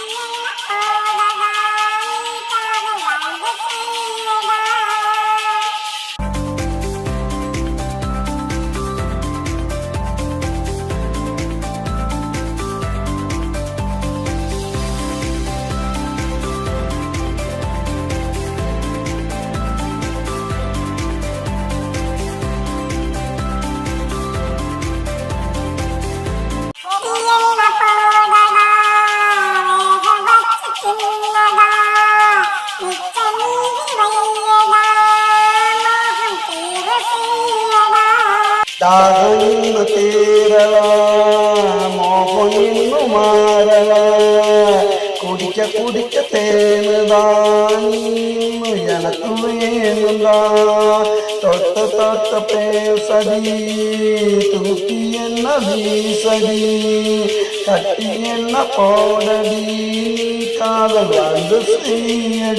Oh, ದಾಗಲಿಂದು ತೇರಲ ಮೋಹನಿನ್ನು ಮಾರಲ കുടിക്ക കുടിക്ക തേനുതാന്നു എനക്ക് വേണുതാ തൊട്ട തൊട്ട പേസടി തൂക്കി എന്ന വീസടി തട്ടി എന്ന പോടടി കാതൽ വന്ന് ശ്രീയടി